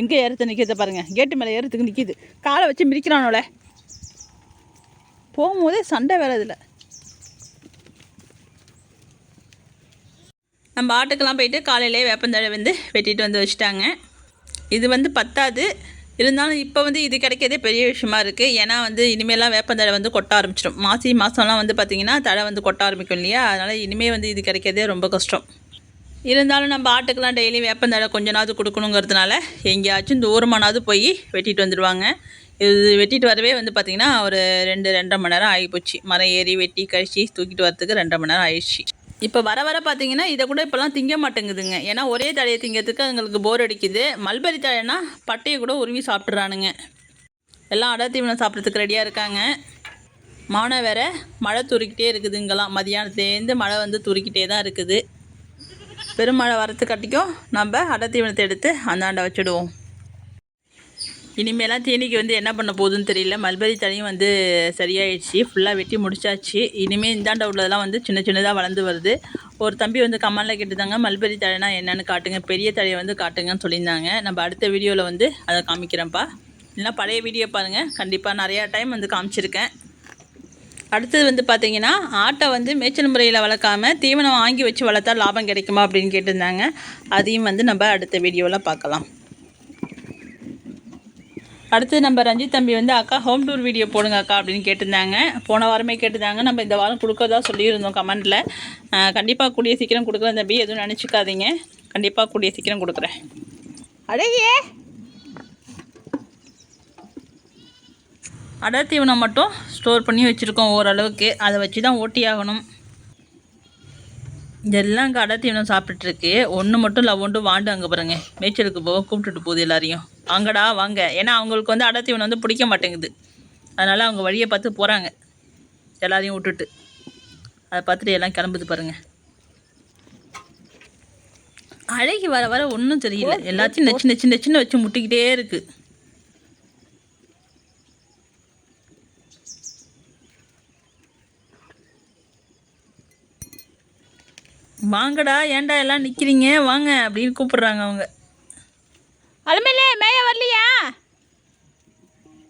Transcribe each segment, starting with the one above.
எங்கே ஏறுத்து நிற்கிறத பாருங்கள் கேட்டு மேலே ஏறத்துக்கு நிற்கிது காலை வச்சு மிதிக்கிறானோல. போகும்போதே சண்டை வேறு இதில். நம்ம ஆட்டுக்கெல்லாம் போயிட்டு காலையிலே வேப்பந்தழை வந்து வெட்டிட்டு வந்து வச்சுட்டாங்க. இது வந்து பத்தாது. இருந்தாலும் இப்போ வந்து இது கிடைக்கிறதே பெரிய விஷயமா இருக்குது ஏன்னா வந்து இனிமேலாம் வேப்பந்தழை வந்து கொட்ட ஆரம்பிச்சிடும். மாசி மாதம்லாம் வந்து பார்த்திங்கன்னா தழை வந்து கொட்ட ஆரம்பிக்கும் இல்லையா? அதனால் இனிமேல் வந்து இது கிடைக்கிறதே ரொம்ப கஷ்டம். இருந்தாலும் நம்ம ஆட்டுக்கெல்லாம் டெய்லி வேப்பந்தழை கொஞ்ச நாள் கொடுக்கணுங்கிறதுனால எங்கேயாச்சும் தூரமானாவது போய் வெட்டிட்டு வந்துடுவாங்க இது வெட்டிட்டு வரவே வந்து பார்த்திங்கன்னா ஒரு ரெண்டு ரெண்டரை மணி நேரம் ஆகிப்போச்சு. மரம் ஏறி வெட்டி கழிச்சு தூக்கிட்டு வரதுக்கு ரெண்டரை மணி நேரம் ஆயிடுச்சு. இப்போ வர வர பார்த்தீங்கன்னா இதை கூட இப்போலாம் திங்க மாட்டேங்குதுங்க. ஏன்னா ஒரே தழையை திங்கிறதுக்கு அவங்களுக்கு போர் அடிக்குது. மல்பரி தழைனா பட்டையை கூட உருவி சாப்பிட்றானுங்க. எல்லாம் அடை தீவனம் சாப்பிட்றதுக்கு ரெடியாக இருக்காங்க. மானை வேற மழை துருக்கிட்டே இருக்குது இங்கெல்லாம் மதியானத்துலேருந்து மழை வந்து துருக்கிட்டே தான் இருக்குது. பெருமழை வரத்துக்காட்டிக்கும் நம்ம அடை தீவனத்தை எடுத்து அந்தாண்ட வச்சுடுவோம். இனிமேலாம் தீனிக்கு வந்து என்ன பண்ண போகுதுன்னு தெரியல. மல்பரி தனியும் வந்து சரியாயிடுச்சு. ஃபுல்லாக வெட்டி முடிச்சாச்சு. இனிமேல் இந்தாண்ட உள்ளதெல்லாம் வந்து சின்ன சின்னதாக வளர்ந்து வருது. ஒரு தம்பி வந்து கமெண்டில் கேட்டுதாங்க மல்பரி தழைனா என்னென்னு காட்டுங்க பெரிய தழையை வந்து காட்டுங்கன்னு சொல்லியிருந்தாங்க. நம்ம அடுத்த வீடியோவில் வந்து அதை காமிக்கிறேன்ப்பா. இல்லைனா பழைய வீடியோ பாருங்கள் கண்டிப்பாக நிறையா டைம் வந்து காமிச்சிருக்கேன். அடுத்தது வந்து பார்த்தீங்கன்னா ஆட்டை வந்து மேய்ச்சல் முறையில் வளர்க்காம தீவனம் வாங்கி வச்சு வளர்த்தா லாபம் கிடைக்குமா அப்படின்னு கேட்டிருந்தாங்க. அதையும் வந்து நம்ம அடுத்த வீடியோவில் பார்க்கலாம். அடுத்து நம்ம ரஞ்சித் தம்பி வந்து அக்கா ஹோம் டூர் வீடியோ போடுங்க அக்கா அப்படின்னு கேட்டிருந்தாங்க. போன வாரமே கேட்டிருந்தாங்க. நம்ம இந்த வாரம் கொடுக்கறதா சொல்லியிருந்தோம் கமெண்டில். கண்டிப்பாக கூடிய சீக்கிரம் கொடுக்குறேன் தம்பி. எதுவும் நினச்சிக்காதீங்க. கண்டிப்பாக கூடிய சீக்கிரம் கொடுக்குறேன். அழகியே. அடர் தீவனம் மட்டும் ஸ்டோர் பண்ணி வச்சுருக்கோம் ஓரளவுக்கு. அதை வச்சு தான் ஓட்டி ஆகணும். இதெல்லாம் அங்கே அடர் தீவனம் சாப்பிட்டுருக்கு ஒன்று மட்டும் லவ்வொண்டு வாண்டு அங்கே பாருங்க. மேய்ச்சலுக்கு போக கூப்பிட்டுட்டு போகுது எல்லாரையும். வாங்கடா வாங்க. ஏன்னா அவங்களுக்கு வந்து தீவனம் வந்து பிடிக்க மாட்டேங்குது. அதனால் அவங்க வழியை பார்த்து போகிறாங்க எல்லாரையும் விட்டுட்டு. அதை பார்த்துட்டு எல்லாம் கிளம்புது பாருங்க. அழகி வர வர ஒன்றும் தெரியல. எல்லாத்தையும் நெச்சு நெச்சு நெச்சுன்னு வச்சு முட்டிக்கிட்டே இருக்குது வாங்கடா ஏன்டா எல்லாம் நிற்கிறீங்க வாங்க அப்படின்னு கூப்பிடுறாங்க அவங்க. அலுமையிலே மேய வரலையா?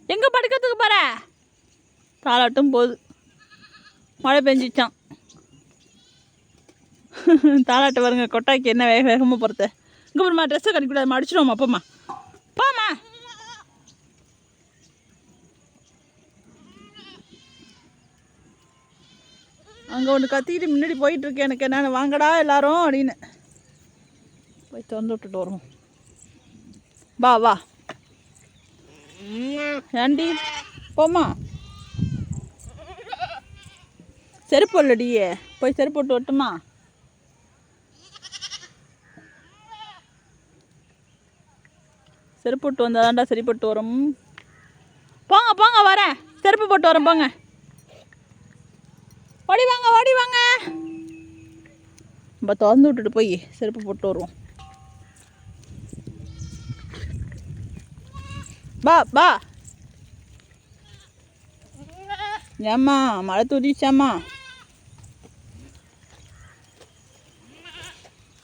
எங்கே படுக்கிறதுக்கு போகிற தாளாட்டும் போகுது. மழை பெஞ்சிச்சான் தாளாட்டு பாருங்க கொட்டாய்க்கு என்ன வேக வேகமாக போகிறத இங்கே போடுமா ட்ரெஸ்ஸை கட்டிக்கூடாது மடிச்சிடுவோமா அப்பம்மா போம்மா அங்கே ஒன்று கத்திக்கிட்டு முன்னாடி போயிட்டுருக்கேன். எனக்கு என்னென்ன வாங்கடா எல்லாரும் அப்படின்னு. போய் திறந்து விட்டுட்டு வருவோம். வா வா. ஏண்டி? போம்மா. செருப்பு இல்லடியே போய் செருப்பு போட்டு வரட்டுமா? செருப்பு போட்டு வந்தாதான்டா சரி போட்டு வரும். போங்க போங்க வரேன். செருப்பு போட்டு வரேன் போங்க. ஓடி வாங்க ஓடி வாங்க நம்ம திறந்து விட்டுட்டு போய் செருப்பு போட்டு வருவோம். பா பா ஏம்மா மழை தூரிச்சாம்மா.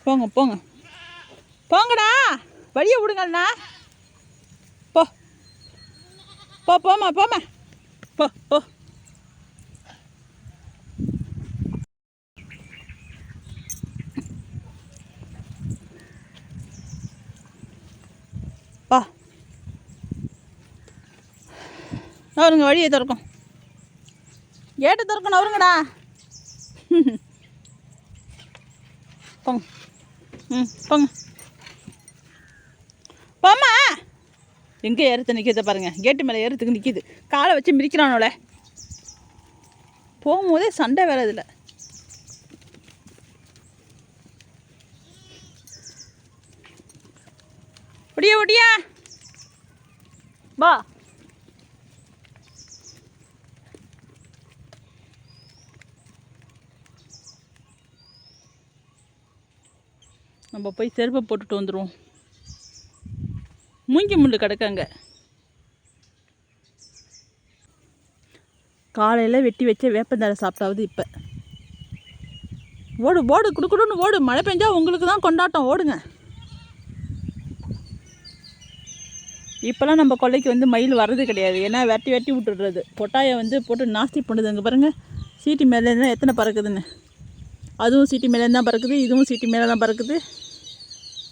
போங்க போங்க. போங்கடா. வழியை விடுங்கண்ணா. போ. போ போம்மா போம்மா. போ போ. அவருங்க வழியை திறக்கும். கேட்டை திறக்கணும் அவருங்கடா. போங்க. ம் போங்க. போம்மா. எங்கே ஏறுத்து நிற்கிறத பாருங்க. கேட்டு மேலே ஏறுத்துக்கு நிற்கிது காலை வச்சு மிதிக்கிறானோல. போகும்போதே சண்டை வேறு இதில். ஒடியா ஒடியா. வா. நம்ம போய் செருப்பை போட்டுட்டு வந்துடுவோம் மூங்கி முள்ளு கிடக்காங்க. காலையில் வெட்டி வச்ச வேப்பந்தழை சாப்பிட்டாவது இப்போ. ஓடு ஓடு குடுக்குடுன்னு ஓடு. மழை பெஞ்சா உங்களுக்கு தான் கொண்டாட்டம். ஓடுங்க. இப்போலாம் நம்ம கொல்லைக்கு வந்து மயில் வர்றது கிடையாது. ஏன்னா வெட்டி வெட்டி விட்டுடுறது. பொட்டாயை வந்து போட்டு நாஸ்தி பண்ணுது அங்கே பாருங்கள் சீட்டி மேலேருந்து எத்தனை பறக்குதுன்னு. அதுவும் சீட்டி மேலே தான் பறக்குது இதுவும் சீட்டி மேலே தான் பறக்குது.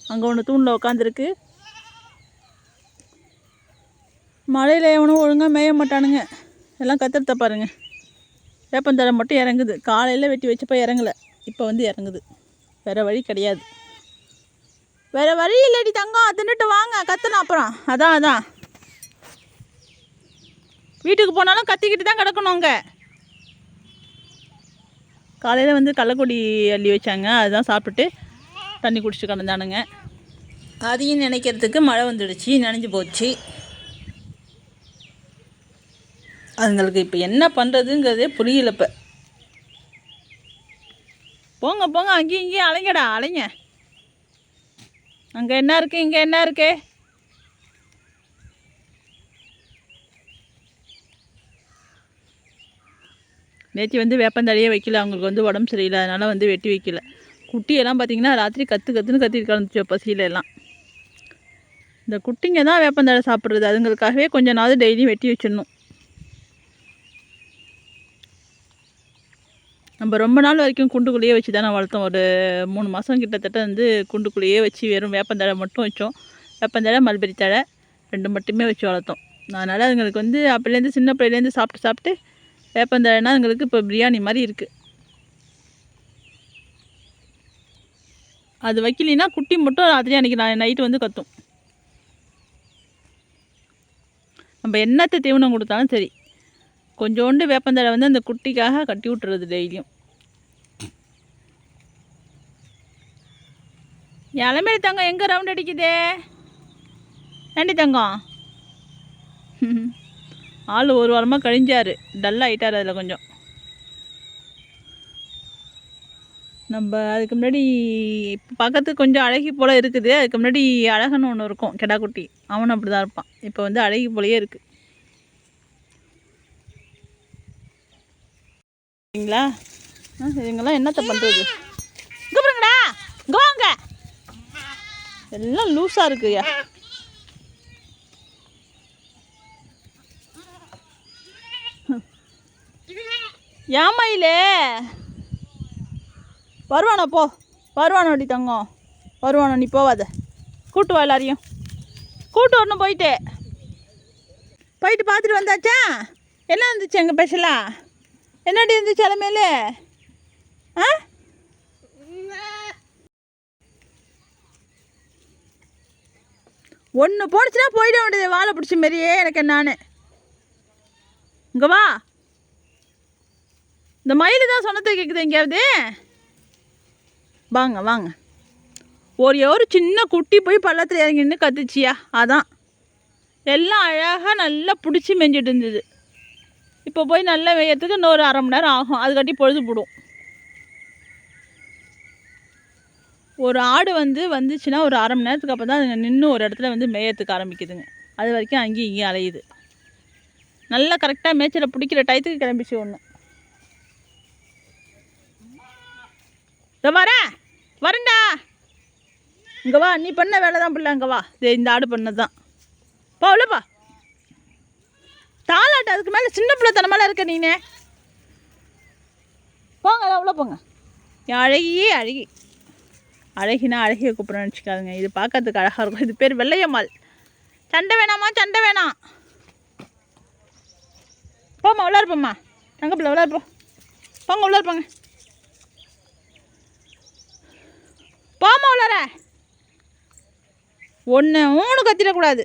அங்கே ஒன்று தூணில் உட்காந்துருக்கு மழையில் எவனும் ஒழுங்காக மேய மாட்டானுங்க. எல்லாம் கத்துறத பாருங்க. வேப்பந்தழை மட்டும் இறங்குது. காலையில் வெட்டி வச்சப்போ இறங்கலை. இப்போ வந்து இறங்குது. வேறு வழி கிடையாது. வேறு வழி இல்லடி தங்கம். தின்னுட்டு வாங்க. கத்தணும் அப்புறம். அதான் அதான். வீட்டுக்கு போனாலும் கத்திக்கிட்டு தான் கிடக்கணும் அங்கே. காலையில் வந்து கள்ளக்கொடி அள்ளி வச்சாங்க. அதுதான் சாப்பிட்டுட்டு தண்ணி குடிச்சிட்டு கிடந்தானுங்க. அதையும் நினைக்கிறதுக்கு மழை வந்துடுச்சு நனைஞ்சு போச்சு. அதுங்களுக்கு இப்போ என்ன பண்ணுறதுங்கிறதே புரியல இப்போ. போங்க போங்க அங்கேயும் இங்கேயும் அலைங்கடா அலைங்க. அங்கே என்ன இருக்குது இங்கே என்ன இருக்கு? நேற்று வந்து வேப்பந்தழையே வைக்கல அவங்களுக்கு வந்து உடம்பு சரியில்லை அதனால் வந்து வெட்டி வைக்கல. குட்டியெல்லாம் பார்த்தீங்கன்னா ராத்திரி கற்று கற்றுன்னு கத்திட்டு கலந்துச்சு பசியில இந்த குட்டிங்க தான் வேப்பந்தழை சாப்பிட்றது. அதுங்களுக்காகவே கொஞ்ச நாள் டெய்லியும் வெட்டி வச்சிடணும். நம்ம ரொம்ப நாள் வரைக்கும் குண்டுக்குள்ளேயே வச்சு தானே வளர்த்தோம். ஒரு மூணு மாதம் கிட்டத்தட்ட வந்து குண்டுக்குள்ளேயே வச்சு வெறும் வேப்பந்தழை மட்டும் வச்சோம். வேப்பந்தழை மல்பெரி தழை ரெண்டு மட்டுமே வச்சு வளர்த்தோம். அதனால் அதுங்களுக்கு வந்து அப்போலேருந்து சின்ன பிள்ளையிலேருந்து சாப்பிட்டு சாப்பிட்டு வேப்பந்தழைனா அதுங்களுக்கு இப்போ பிரியாணி மாதிரி இருக்குது அது வைக்கலினா குட்டி மட்டும் ராத்திரி அன்றைக்கி நான் நைட்டு வந்து கத்தும். நம்ம என்னத்தை தீவனம் கொடுத்தாலும் சரி. கொஞ்சோண்டு வேப்பந்தழை வந்து அந்த குட்டிக்காக கட்டி விட்டுறது டெய்லியும். இளமேடி தங்கம் எங்கே ரவுண்ட் அடிக்குதே? ஏண்டி தங்கம்? ஆள் ஒரு வாரமாக கழிஞ்சார். டல் ஆகிட்டார் அதில் கொஞ்சம். நம்ம அதுக்கு முன்னாடி இப்போ கொஞ்சம் அழகி போல் இருக்குது. அதுக்கு முன்னாடி அழகன்னு ஒன்று இருக்கும் கெடாக்குட்டி. அவனும் அப்படி தான் இருப்பான். இப்போ வந்து அழகி போலயே இருக்குது சரிங்களா? ஆ இதுங்கெல்லாம் என்னத்தை பண்ணுறது இங்கே கோங்க வாங்க. எல்லாம் லூஸாக இருக்குயா ஏமாயிலே வருவானோ போ. வருவானோடி தங்கம். வருவானோ நீ போவாத. கூட்டு வா எல்லாரையும். கூட்டு வரணும் போயிட்டு. போயிட்டு பார்த்துட்டு வந்தாச்சா? என்ன இருந்துச்சு எங்கள் ஸ்பெஷலாக என்னடி இருந்துச்சு அலமேலு? ஆ? ஒன்று போனுச்சுன்னா போயிட வேண்டியது. வாழை பிடிச்ச மாதிரியே எனக்கு நான் இங்கே வா. இந்த மயில் தான் சொன்னது கேட்குது எங்கேயாவது? வாங்க வாங்க. ஒரே ஒரு சின்ன குட்டி போய் பள்ளத்தில் இறங்கி நின்று கத்துச்சியா? அதான். எல்லாம் அழகாக நல்லா பிடிச்சி மெஞ்சிட்டு இருந்தது. இப்போ போய் நல்லா மேயறதுக்கு இன்னொரு அரை மணி நேரம் ஆகும். அது கட்டி பொழுது போடும். ஒரு ஆடு வந்து வந்துச்சுன்னா ஒரு அரை மணி நேரத்துக்கு அப்புறம் தான் அது நின்று ஒரு இடத்துல வந்து மேயறதுக்கு ஆரம்பிக்குதுங்க. அது வரைக்கும் அங்கேயும் இங்கேயும் அலையுது. நல்லா கரெக்டாக மேய்ச்சலை பிடிக்கிற டயத்துக்கு கிளம்பிச்சு ஒன்று வரேன் வரேன்டா இங்கே வா நீ பண்ண வேலை தான் பிள்ளை அங்கே வா. இது இந்த ஆடு பண்ணது தான் பா. உள்ளப்பா தாளாட்டு அதுக்கு மேலே சின்ன பிள்ளை தனமெல்லாம் இருக்க நீனே. போங்க அவ்வளோ போங்க. அழகியே அழகி. அழகினா அழகிய கூப்பிட்றேன்னு வச்சுக்காதுங்க இது பார்க்கறதுக்கு அழகாக இருக்கும். இது பேர் வெள்ளையம்மாள். சண்டை வேணாமா? சண்டை வேணாம். போம்மா உள்ளே போம்மா தங்க பிள்ளை உள்ளார போ போங்க உள்ளே போங்க போமா உள்ளார. ஒன்று ஊனு கத்திடக்கூடாது.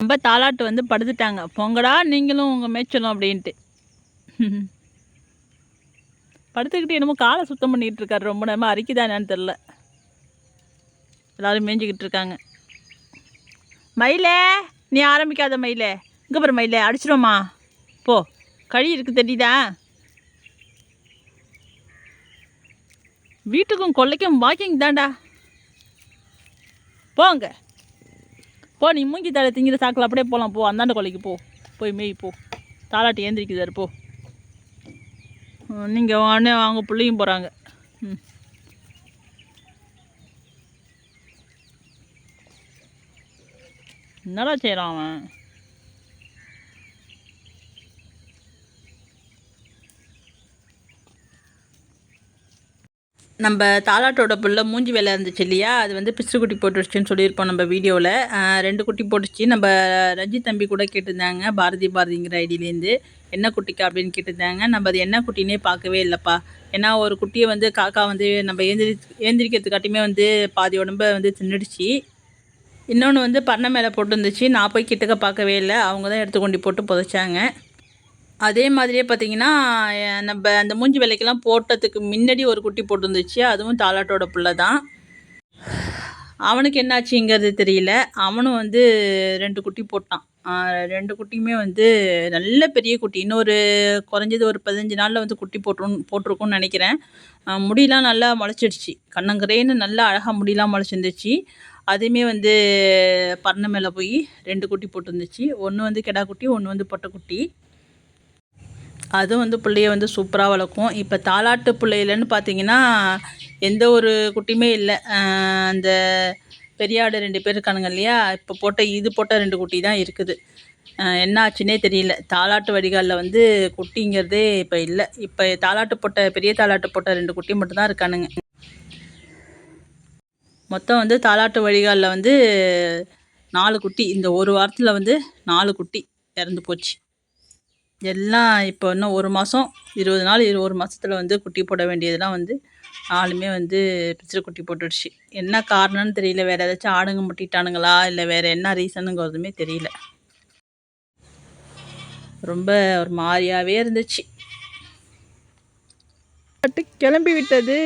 ரொம்ப தாலாட்டு வந்து படுத்துட்டாங்க. பொங்கடா நீங்களும் உங்கள் மேய்ச்சலும் அப்படின்ட்டு. படுத்துக்கிட்டு என்னமோ காலை சுத்தம் பண்ணிக்கிட்டு இருக்காரு. ரொம்ப நேரமாக அரிக்குதானான்னு தெரில எல்லாரும் மேய்ஞ்சிக்கிட்டு இருக்காங்க. மயிலே நீ ஆரம்பிக்காத மயிலே. இங்கே பாரு மயிலே அடிச்சிடுவோமா போ கழி இருக்கு தெரியுதா? வீட்டுக்கும் கொல்லைக்கும் வாக்கிங் தான்டா. போங்க. போ நீ மூங்கி தலை திங்கிற சாக்கில் அப்படியே போகலாம் போ அந்தாண்ட கொல்லைக்கு போ. போய் மேய் போ. தாலாட்டி ஏந்திரிக்குதாரு போ. நீங்கள் உடனே அவங்க பிள்ளையும் போகிறாங்க ம். என்னடா செய்கிறான் அவன்? நம்ம தாலாட்டோட புள்ள மூஞ்சி வேலை இருந்துச்சு இல்லையா? அது வந்து பிசு குட்டி போட்டுருச்சுன்னு சொல்லியிருப்போம் நம்ம வீடியோவில் ரெண்டு குட்டி போட்டுச்சு. நம்ம ரஞ்சித் தம்பி கூட கேட்டிருந்தாங்க பாரதி பாரதிங்கிற ஐடியிலேருந்து. என்ன குட்டிக்கா? அப்படின்னு கேட்டிருந்தாங்க. நம்ம அது என்ன குட்டினே பார்க்கவே இல்லைப்பா. ஏன்னா ஒரு குட்டியை வந்து காக்கா வந்து நம்ம ஏந்திரி ஏந்திரிக்கிறதுக்காட்டியுமே வந்து பாதி உடம்ப வந்து தின்னுடுச்சு. இன்னொன்று வந்து பண்ணை மேலே போட்டுருந்துச்சு. நான் போய் கிட்டக்க பார்க்கவே இல்லை. அவங்க தான் எடுத்து கொண்டு போட்டு புதைச்சாங்க. அதே மாதிரியே பார்த்தீங்கன்னா நம்ம அந்த மூஞ்சி விலைக்கெல்லாம் போட்டதுக்கு முன்னாடி ஒரு குட்டி போட்டுருந்துச்சு. அதுவும் தாலாட்டோட பிள்ளை தான். அவனுக்கு என்னாச்சுங்கிறது தெரியல. அவனும் வந்து ரெண்டு குட்டி போட்டான். ரெண்டு குட்டியுமே வந்து நல்ல பெரிய குட்டி. இன்னொரு குறைஞ்சது ஒரு பதினஞ்சு நாளில் வந்து குட்டி போட்டுரும் போட்டிருக்கும்னு நினைக்கிறேன். முடியெலாம் நல்லா முளைச்சிடுச்சு. கண்ணங்கரேன்னு நல்லா அழகாக முடியெலாம் முளைச்சிருந்துச்சு. அதுவுமே வந்து பறனை மேலே போய் ரெண்டு குட்டி போட்டுருந்துச்சு. ஒன்று வந்து கிடா குட்டி ஒன்று வந்து பொட்டை குட்டி. அதுவும் வந்து பிள்ளைய வந்து சூப்பராக வளர்க்கும். இப்போ தாலாட்டு பிள்ளையிலன்னு பார்த்தீங்கன்னா எந்த ஒரு குட்டியுமே இல்லை. அந்த பெரியாடு ரெண்டு பேர் இருக்கானுங்க இல்லையா? இப்போ போட்ட இது போட்ட ரெண்டு குட்டி தான் இருக்குது. என்னாச்சுன்னே என்ன ஆச்சுன்னே தெரியல. தாலாட்டு வடிகாலில் வந்து குட்டிங்கிறதே இப்போ இல்லை. இப்போ தாலாட்டு போட்ட பெரிய தாலாட்டு போட்ட ரெண்டு குட்டி மட்டும்தான் இருக்கானுங்க. மொத்தம் வந்து தாலாட்டு வடிகாலில் வந்து நாலு குட்டி. இந்த ஒரு வாரத்தில் வந்து நாலு குட்டி இறந்து போச்சு. எல்லாம் இப்போ இன்னும் ஒரு மாதம் இருபது நாள் இரு ஒரு மாதத்துல வந்து குட்டி போட வேண்டியதெல்லாம் வந்து ஆளுமே வந்து பிச்சிரு குட்டி போட்டுடுச்சு. என்ன காரணம்னு தெரியல. வேறு ஏதாச்சும் ஆடுங்க முட்டிட்டானுங்களா? இல்லை வேறு என்ன ரீசனுங்கிறதுமே தெரியல. ரொம்ப ஒரு மாதிரியாகவே இருந்துச்சு. கிளம்பி விட்டது.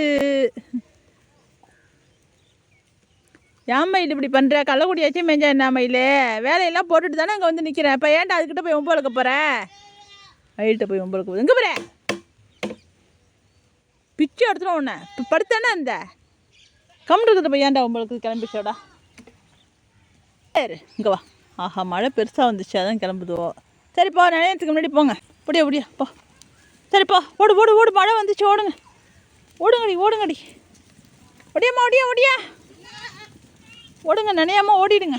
ஏன் மயில் இப்படி பண்ணுற கள்ளக்குடியாச்சும் மேஞ்சா என்ன மயில் வேலையெல்லாம் போட்டுட்டு தானே அங்கே வந்து நிற்கிறேன் இப்போ ஏன்டா அதுக்கிட்ட போய் ஒம்பளுக்கு போகிறேன் ஹைட்டை போய் உங்களுக்கு போகுது. எங்கே போகிற பிச்சு எடுத்துடும் உன்னை. இப்போ படுத்தானே அந்த கம்முட்டு போய் ஏன்டா உங்களுக்கு கிளம்பிச்சோடா சரி இங்கே வா. ஆஹா மழை பெருசாக வந்துச்சு. அதான் கிளம்புதுவோ. சரிப்பா நிலையத்துக்கு முன்னாடி போங்க. அப்படியே அப்படியே போ. சரிப்பா ஓடு ஓடு ஓடு. மழை வந்துச்சு. ஓடுங்க. ஓடுங்கடி ஓடுங்கடி. ஒடியாம்மா ஒடியா ஒடியா ஓடுங்க நினையாம ஓடிடுங்க.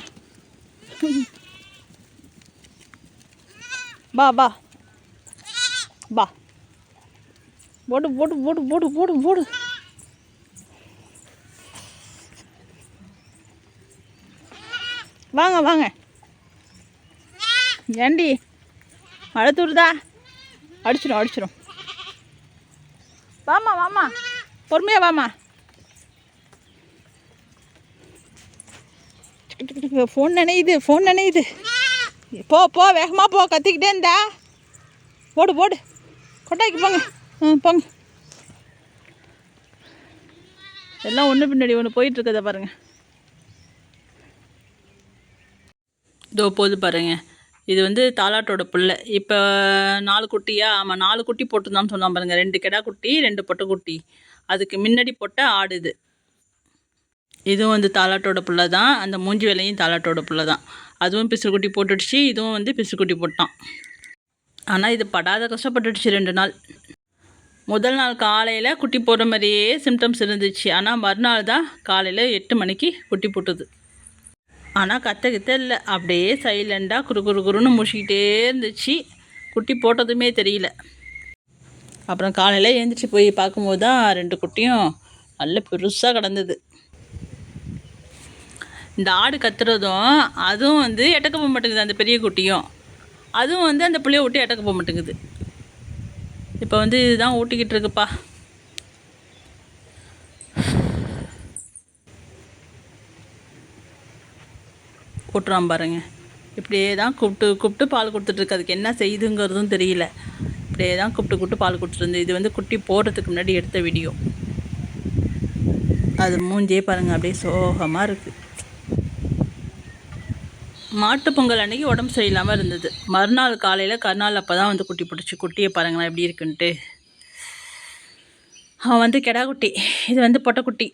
பா பா பா போடு போடு போடு போடு போடு போடு. வாங்க வாங்க. ஏண்டி? மழை தூருதா அடிச்சிடும் அடிச்சிடும் வாமா வாமா பொறுமையா வாமா ஃபோன் நினையுது ஃபோன் நினையுது. போ போ வேகமாக போ. கத்திக்கிட்டே இருந்தா. போடு போடு. கொட்டாய்க்கு போங்க. ஆ போங்க. எல்லாம் ஒன்று பின்னாடி ஒன்று போயிட்டுருக்கதை பாருங்கள் இதோ போது பாருங்க. இது வந்து தாலாட்டோட பிள்ளை. இப்போ நாலு குட்டியா? ஆமாம் நாலு குட்டி போட்டுருந்தான்னு சொன்னான் பாருங்க. ரெண்டு கிடா குட்டி ரெண்டு பொட்டை குட்டி. அதுக்கு முன்னாடி போட்ட ஆடு இது. இதுவும் வந்து தாலாட்டோட பிள்ளை தான். அந்த மூஞ்சி வேலையும் தாலாட்டோட பிள்ளை தான். அதுவும் பிசுக்குட்டி போட்டுடுச்சு. இதுவும் வந்து பிசுக்குட்டி போட்டான். ஆனால் இது படாத கஷ்டப்பட்டுடுச்சு ரெண்டு நாள். முதல் நாள் காலையில் குட்டி போடுற மாதிரியே சிம்டம்ஸ் இருந்துச்சு. ஆனால் மறுநாள் தான் காலையில் எட்டு மணிக்கு குட்டி போட்டுது. ஆனால் கற்றுக்கிட்ட இல்லை. அப்படியே சைலண்டாக குறு குறு குருன்னு முடிச்சிக்கிட்டே இருந்துச்சு. குட்டி போட்டதுமே தெரியல. அப்புறம் காலையில் எழுந்திரிச்சு போய் பார்க்கும்போது தான் ரெண்டு குட்டியும் நல்ல பெருசாக கிடந்தது. இந்த ஆடு கத்துறதும் அதுவும் வந்து எட்டக்க போக மாட்டேங்குது அந்த பெரிய குட்டியும். அதுவும் வந்து அந்த பிள்ளைய விட்டு எட்டக்க போக மாட்டேங்குது. இப்போ வந்து இதுதான் ஊட்டிக்கிட்டு இருக்குப்பா. ஊட்டுறான் பாருங்க. இப்படியே தான் கூப்பிட்டு கூப்பிட்டு பால் கொடுத்துட்ருக்கு அதுக்கு என்ன செய்யுதுங்கிறதும் தெரியல. இப்படியே தான் கூப்பிட்டு கூப்பிட்டு பால் கொடுத்துருந்து இது வந்து குட்டி போடுறதுக்கு முன்னாடி எடுத்த வீடியோ. அது மூஞ்சே பாருங்கள் அப்படியே சோகமாக இருக்குது மாட்டுப் பொங்கல் அன்னைக்கு உடம்பு சரியில்லாமல் இருந்தது. மறுநாள் காலையில் கருநாள் அப்போ தான் வந்து குட்டி பிடிச்சி குட்டியை பாருங்களேன் எப்படி இருக்குன்ட்டு. அவன் வந்து கெடா குட்டி. இது வந்து பொட்டைக்குட்டி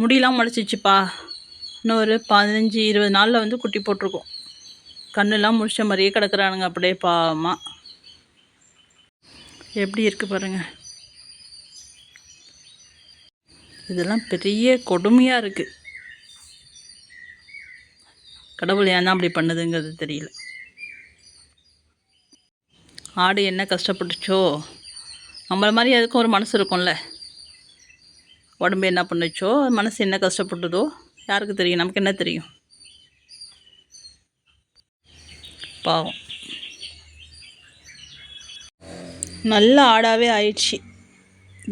முடியெலாம் முளைச்சிச்சுப்பா. இன்னும் ஒரு பதினஞ்சு இருபது நாளில் வந்து குட்டி போட்டிருக்கோம். கண்ணெல்லாம் முழிச்ச மாதிரியே கிடக்குறானுங்க அப்படியே பாமா எப்படி இருக்குது பாருங்கள் இதெல்லாம் பெரிய கொடுமையாக இருக்குது கடவுள் ஏன் தான் அப்படி பண்ணுதுங்கிறது தெரியல. ஆடு என்ன கஷ்டப்பட்டுச்சோ நம்மள மாதிரி அதுக்கும் ஒரு மனசு இருக்கும்ல. உடம்பு என்ன பண்ணுச்சோ மனசு என்ன கஷ்டப்பட்டதோ யாருக்கு தெரியும்? நமக்கு என்ன தெரியும்? பாவம். நல்ல ஆடாகவே ஆயிடுச்சு.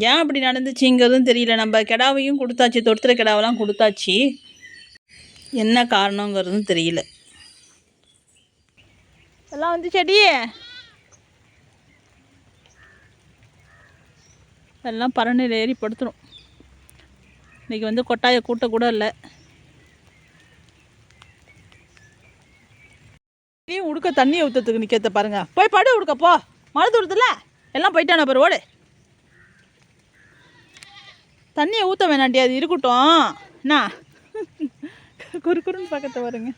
ஏன் அப்படி நடந்துச்சுங்கிறதும் தெரியல. நம்ம கிடாவையும் கொடுத்தாச்சு தொடுத்துற கிடாவெல்லாம் கொடுத்தாச்சு. என்ன காரணங்கிறதும் தெரியல. எல்லாம் வந்து செடியே எல்லாம் பரணியில் ஏறி படுத்துரும். இன்றைக்கி வந்து கொட்டாயை கூட்ட கூட இல்லை. நீ உடுக்க தண்ணி ஊற்றுறதுக்கு நிற்கிறத பாருங்க. போய் படு உடுக்க போ. மழை தூரத்தில். எல்லாம் போயிட்டான பாரு ஓடு. தண்ணியை ஊற்ற வேணாண்டி அது இருக்கட்டும். என்ன? குறு குறுன்னு பக்கத்தை வருங்க.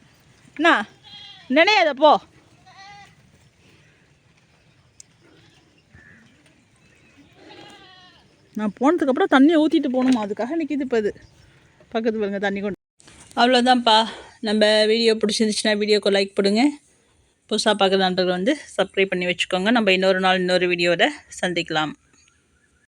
என்ன நினையாத போ. நான் போனதுக்கப்புறம் தண்ணியை ஊற்றிட்டு போகணுமா? அதுக்காக நிற்கிது இப்போ அது பக்கத்து பாருங்க தண்ணி கொண்டு. அவ்வளோதான்ப்பா நம்ம வீடியோ பிடிச்சிருந்துச்சுன்னா வீடியோக்கு லைக் பண்ணுங்க புதுசாக பார்க்குற வந்து சப்ஸ்கிரைப் பண்ணி வச்சுக்கோங்க. நம்ம இன்னொரு நாள் இன்னொரு வீடியோவில் சந்திக்கலாம்.